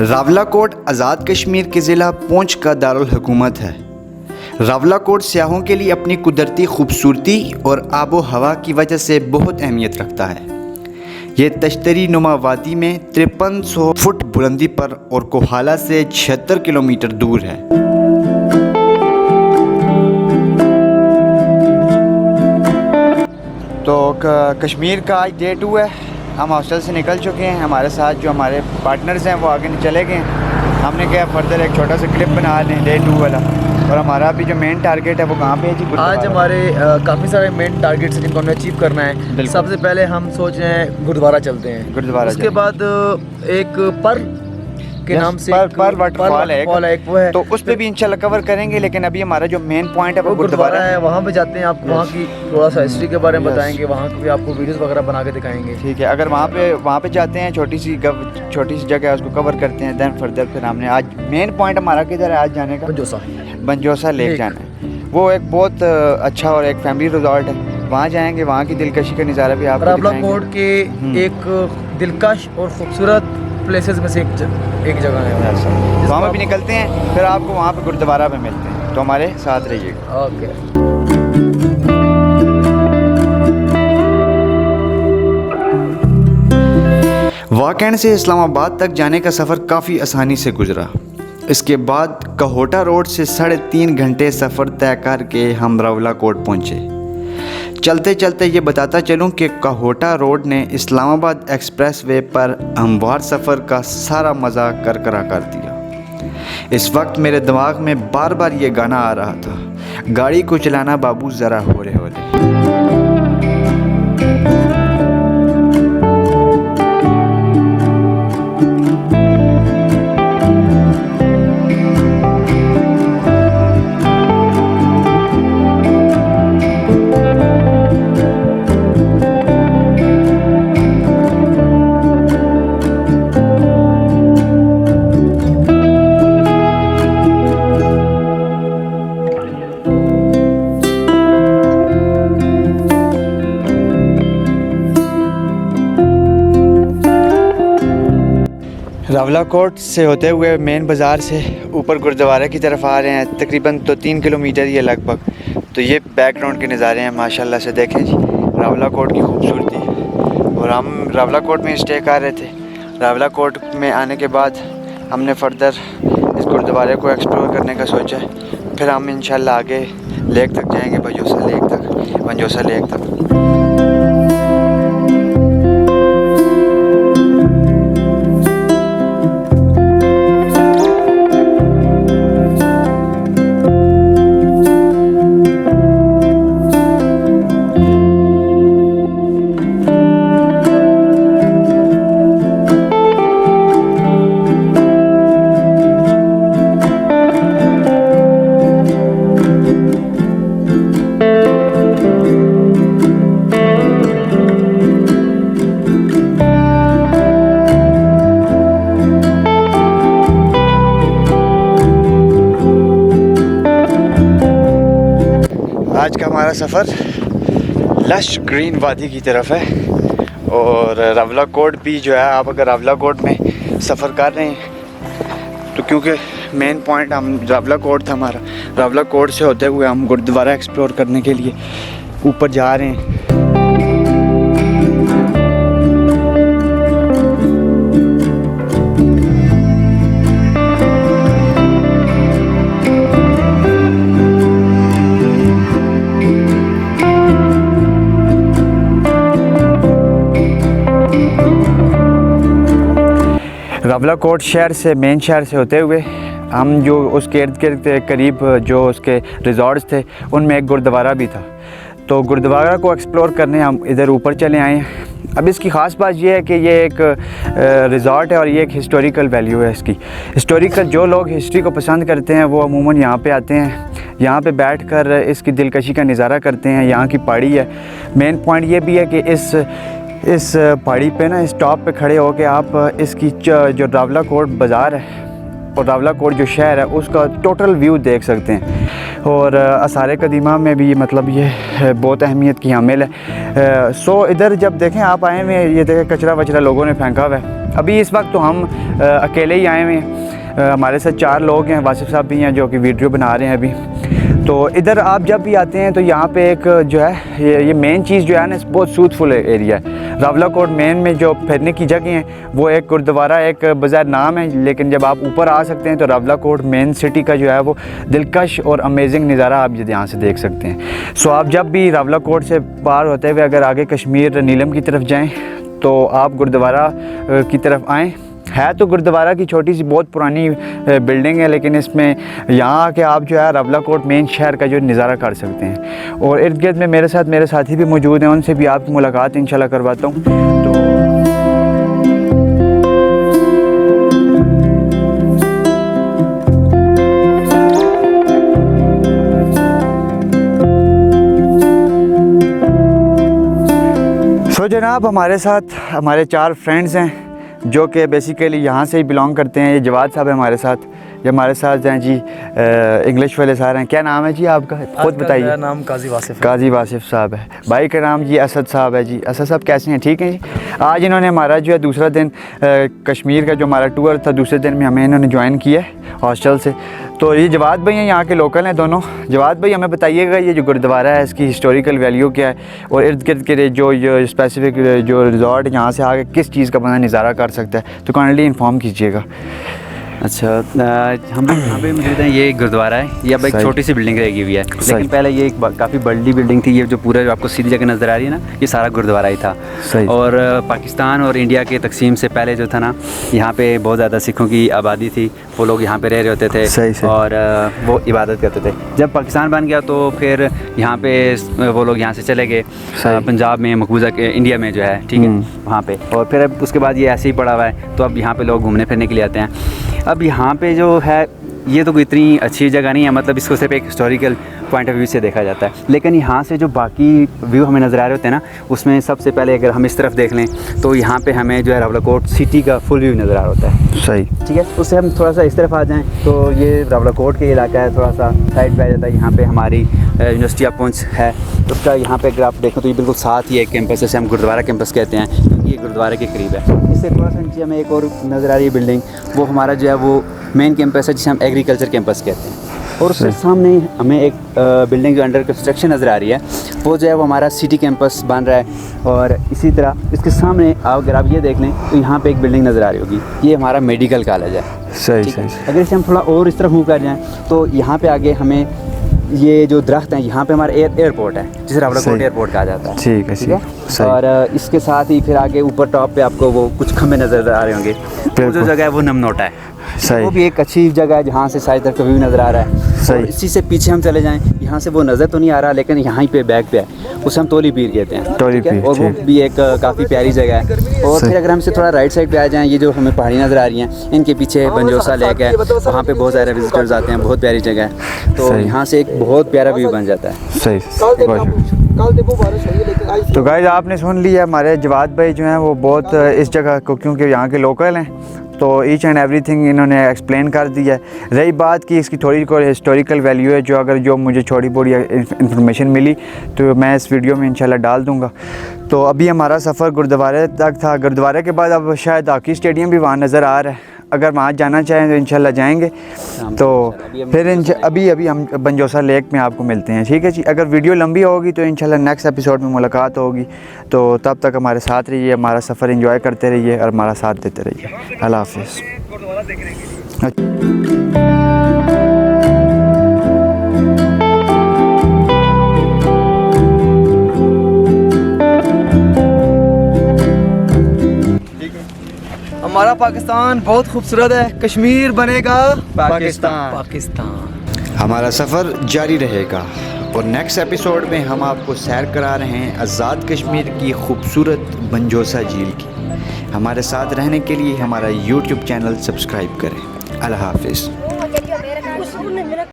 रावलाकोट आज़ाद कश्मीर के ज़िला पूंछ का दारुल हुकूमत है। रावलाकोट सियाहों के लिए अपनी कुदरती खूबसूरती और आबो हवा की वजह से बहुत अहमियत रखता है। ये तश्तरी नुमा वादी में तिरपन सौ फुट बुलंदी पर और कोहाला से छिहत्तर किलोमीटर दूर है। तो कश्मीर का आज डे टू है। हम हॉस्टल से निकल चुके हैं हमारे साथ जो हमारे पार्टनर्स हैं वो आगे चले गए। हमने क्या फर्दर एक छोटा सा क्लिप बना लें डे टू वाला। और हमारा अभी जो मेन टारगेट है वो कहाँ पे है जी? आज हमारे काफ़ी सारे मेन टारगेट्स हैं जिनको हमें अचीव करना है। सबसे पहले हम सोच रहे हैं गुरुद्वारा चलते हैं। गुरुद्वारा उसके बाद एक पर के नाम से पर- पर है एक। वो है। तो उस पर भी इंशाल्लाह कवर करेंगे लेकिन अभी हमारा जो मेन पॉइंट है वो गुरुद्वारा है। वहाँ पे जाते हैं आपको वहाँ की थोड़ा सा हिस्ट्री के बारे में बताएँगे वहाँ की भी आपको वीडियोस वगैरह बना के दिखाएँगे। ठीक है अगर वहाँ पे वहाँ पे जाते हैं छोटी सी छोटी सी जगह है उसको कवर करते हैं देन फर्दर फिर हमने आज मेन पॉइंट हमारा किधर है आज जाने का? जोसा बंजोसा लेक। जाना है। वो एक बहुत अच्छा और एक फैमिली रिजॉर्ट है। वहाँ जाएँगे वहाँ की दिलकशी का नज़ारा भी आप कोट के हम्म। एक दिलकश और खूबसूरत प्लेसेस में से एक ज- एक जगह है। तो वहाँ पे भी निकलते हैं फिर आपको वहाँ पे गुरुद्वारा पे मिलते हैं। तो हमारे साथ रहिएगा ओके। वाकैन से इस्लामाबाद तक जाने का सफ़र काफ़ी आसानी से गुजरा। इसके बाद कहोटा रोड से साढ़े तीन घंटे सफ़र तय करके हम रवला कोट पहुँचे। चलते चलते ये बताता चलूँ कि कहोटा रोड ने इस्लामाबाद एक्सप्रेस वे पर हमवार सफ़र का सारा मज़ा करकरा कर दिया। इस वक्त मेरे दिमाग में बार बार ये गाना आ रहा था। गाड़ी को चलाना बाबू ज़रा हो रहे हो रहे रावला कोट से होते हुए मेन बाज़ार से ऊपर गुरुद्वारा की तरफ़ आ रहे हैं। तकरीबन तो तीन किलोमीटर ही है लगभग। तो ये बैकग्राउंड के नज़ारे हैं, माशाल्लाह से देखें जी। रावला कोट की खूबसूरती। और हम रावला कोट में स्टे कर रहे थे। रावला कोट में आने के बाद हमने फर्दर इस गुरुद्वारे को एक्सप्लोर करने का सोचा फिर हम इंशाल्लाह आगे लेक तक जाएँगे, बंजोसा लेक तक, बंजोसा लेक तक। आज का हमारा सफ़र लश ग्रीन वादी की तरफ़ है और रवला कोट भी जो है, आप अगर रवला कोट में सफ़र कर रहे हैं तो क्योंकि मेन पॉइंट हम रवला कोट था हमारा। रवला कोट से होते हुए हम गुरुद्वारा एक्सप्लोर करने के लिए ऊपर जा रहे हैं। रवला कोट शहर से, मेन शहर से होते हुए, हम जो उसके इर्द गिर्द करीब जो उसके रिजॉर्ट्स थे, उनमें एक गुरुद्वारा भी था। तो गुरुद्वारा को एक्सप्लोर करने हम इधर ऊपर चले आए हैं। अब इसकी ख़ास बात यह है कि ये एक रिज़ॉर्ट है और ये एक हिस्टोरिकल वैल्यू है इसकी। हिस्टोरिकल जो लोग हिस्ट्री को पसंद करते हैं, वो अमूमन यहाँ पे आते हैं। यहाँ पे बैठकर इसकी दिलकशी का नज़ारा करते हैं, यहाँ की पहाड़ी है। मेन पॉइंट ये भी है कि इस इस पहाड़ी पे ना, इस टॉप पे खड़े होकर आप, इसकी जो रावला कोट बाज़ार है, और रावला कोट जो शहर है, उसका टोटल व्यू देख सकते हैं। और, आसार कदीमा में भी मतलब ये, बहुत अहमियत की हामिल है। सो इधर जब देखें, आप आए हुए ये देखें, कचरा वचरा लोगों ने फेंका हुआ है। अभी इस वक्त तो हम अकेले ही आए हुए हैं। हमारे साथ चार लोग हैं, वासिफ साहब भी हैं, जो कि वीडियो बना रहे हैं अभी। तो इधर आप जब भी आते हैं तो यहाँ पे एक जो है, ये ये मेन चीज़ जो है ना बहुत सूथफुल एरिया है। रावला कोट मेन में जो फिरने की जगह हैं, वो एक गुरुद्वारा, एक बज़ार नाम है, लेकिन जब आप ऊपर आ सकते हैं तो रावला कोट मेन सिटी का जो है, वो दिलकश और अमेजिंग नज़ारा आप यहाँ से देख सकते हैं। सो आप जब भी रावला कोट से पार होते हुए अगर आगे कश्मीर नीलम की तरफ़ जाएँ तो आप गुरुद्वारा की तरफ़ आएँ। है तो गुरुद्वारा की छोटी सी बहुत पुरानी बिल्डिंग है, लेकिन इसमें यहाँ आके आप जो है रवला कोट मेन शहर का जो नज़ारा कर सकते हैं। और इर्द गिर्द में मेरे साथ मेरे साथी भी मौजूद हैं, उनसे भी आपकी मुलाकात इंशाल्लाह करवाता हूँ। तो सो जनाब हमारे साथ हमारे चार फ्रेंड्स हैं। जो कि बेसिकली यहाँ से ही बिलोंग करते हैं। ये जवाद साहब है हमारे साथ। ये हमारे साथ हैं जी इंग्लिश वाले सारे हैं। क्या नाम है जी आपका? खुद बताइए। मेरा नाम काजी वासिफ काजी वासिफ साहब है। भाई का नाम जी असद साहब है जी। असद साहब कैसे हैं? ठीक हैं जी? आज इन्होंने हमारा जो है दूसरा दिन आ, कश्मीर का जो हमारा टूर था दूसरे दिन में हमें इन्होंने ज्वाइन किया है हॉस्टल से। तो ये जवाद भाई हैं, यहाँ के लोकल हैं दोनों। जवाद भाई, हमें बताइएगा, ये जो गुरुद्वारा है, इसकी हिस्टोरिकल वैल्यू क्या है और इर्द गिर्द के जो स्पेसिफिक जो रिजॉर्ट यहाँ से आके किस चीज़ का बंदा नज़ारा कर सकता है। तो काइंडली इन्फॉर्म कीजिएगा। अच्छा हम लोग यहाँ पे मौजूद हैं ये गुरुद्वारा है ये अब एक छोटी सी बिल्डिंग लगी हुई है। लेकिन पहले ये एक काफ़ी बड़ी बिल्डिंग थी ये जो पूरा जो आपको सीधी जगह नज़र आ रही है ना ये सारा गुरुद्वारा ही था। और पाकिस्तान और इंडिया के तकसीम से पहले जो था ना यहाँ पे बहुत ज़्यादा सिखों की आबादी थी वो लोग यहाँ पे रह रहे होते थे सही, सही। और वो इबादत करते थे। जब पाकिस्तान बन गया तो फिर यहाँ पे वो लोग यहाँ से चले गए पंजाब में मकबूजा के इंडिया में जो है ठीक है हम्म। वहाँ पे। और फिर अब उसके बाद ये ऐसे ही पड़ा हुआ है तो अब यहाँ पे लोग घूमने फिरने के लिए आते हैं। अब यहाँ पे जो है ये तो इतनी अच्छी जगह नहीं है मतलब इसको सिर्फ़ एक हिस्टोरिकल पॉइंट ऑफ़ व्यू से देखा जाता है। लेकिन यहाँ से जो बाकी व्यू हमें नज़र आ रहे होते हैं ना उसमें सबसे पहले अगर हम इस तरफ़ देख लें तो यहाँ पे हमें जो है रावलाकोट सिटी का फुल व्यू नज़र आ रहा होता है। सही। ठीक है? उससे हम थोड़ा सा इस तरफ़ आ जाएँ तो ये रावलाकोट के इलाका है थोड़ा सा साइड पर आ जाता है। यहाँ पर हमारी यूनिवर्सिटी ऑफ़ पुंछ है। उसका यहाँ पे अगर आप देखें तो ये बिल्कुल साथ ही एक कैंपस जैसे हम गुरुद्वारा कैंपस कहते हैं। गुरुद्वारा के करीब है। इससे थोड़ा सा नीचे हमें एक और नज़र आ रही है बिल्डिंग वो हमारा जो है वो मेन कैंपस है जिसे हम एग्रीकल्चर कैंपस कहते हैं। और उसके सामने हमें एक बिल्डिंग जो अंडर कंस्ट्रक्शन नज़र आ रही है। वो जो है वो हमारा सिटी कैंपस बन रहा है। और इसी तरह इसके सामने आप अगर आप ये देख लें तो यहाँ पे एक बिल्डिंग नज़र आ रही होगी। ये हमारा मेडिकल कॉलेज है। सही सही अगर इसे हम थोड़ा और इस तरफ़ मूव कर जाएँ तो यहाँ पे आगे हमें ये जो दरख्त हैं यहाँ पे हमारा एयर एयरपोर्ट है जिसे रावलाकोट। एयरपोर्ट कहा जाता है। ठीक है, ठीक है? और इसके साथ ही फिर आगे ऊपर टॉप पे आपको वो कुछ खंभे नज़र आ रहे होंगे। वो जो जगह है वो नमनोटा है। सही। वो भी एक अच्छी जगह है जहाँ से सारी तरफ़ का व्यू नज़र आ रहा है। सही। इसी से पीछे हम चले जाएँ यहाँ से वो नज़र तो नहीं आ रहा लेकिन यहाँ ही पे बैक पे है। उसे हम तोली पीर कहते हैं तोली पीर, और वो भी एक काफ़ी प्यारी जगह है। और फिर अगर हम इसे थोड़ा राइट साइड पे आ जाएँ ये जो हमें पहाड़ी नज़र आ रही हैं इनके पीछे बंजोसा लेक है वहाँ पे बहुत सारे विजिटर्स आते हैं बहुत प्यारी जगह है। तो यहाँ से एक बहुत प्यारा व्यू बन जाता है। सही कल देखो बारिश हुई है लेकिन आज तो गाइज़ आपने सुन लिया हमारे जवाद भाई जो हैं वो बहुत इस जगह को क्योंकि यहाँ के लोकल हैं तो ईच एंड एवरीथिंग इन्होंने एक्सप्लेन कर दिया है। रही बात कि इसकी थोड़ी कोई हिस्टोरिकल वैल्यू है, जो अगर जो मुझे छोटी बोड़ी इन्फॉर्मेशन मिली तो मैं इस वीडियो में इंशाल्लाह डाल दूँगा। तो अभी हमारा सफ़र गुरुद्वारे तक था। गुरुद्वारे के बाद अब शायद आकी स्टेडियम भी वहाँ नज़र आ रहा है। अगर वहाँ जाना चाहें तो इंशाल्लाह जाएँगे। तो फिर इन अभी अभी हम बंजोसा लेक में आपको मिलते हैं ठीक है जी? अगर वीडियो लंबी होगी तो इंशाल्लाह नेक्स्ट एपिसोड में मुलाकात होगी। तो तब तक हमारे साथ रहिए हमारा सफ़र इंजॉय करते रहिए और हमारा साथ देते रहिए। अल्लाह हाफिज़। हमारा पाकिस्तान बहुत खूबसूरत है। कश्मीर बनेगा। पाकिस्तान। पाकिस्तान। हमारा सफ़र जारी रहेगा और नेक्स्ट एपिसोड में हम आपको सैर करा रहे हैं आज़ाद कश्मीर की खूबसूरत बंजोसा झील की। हमारे साथ रहने के लिए हमारा यूट्यूब चैनल सब्सक्राइब करें। अल्लाह हाफिज़।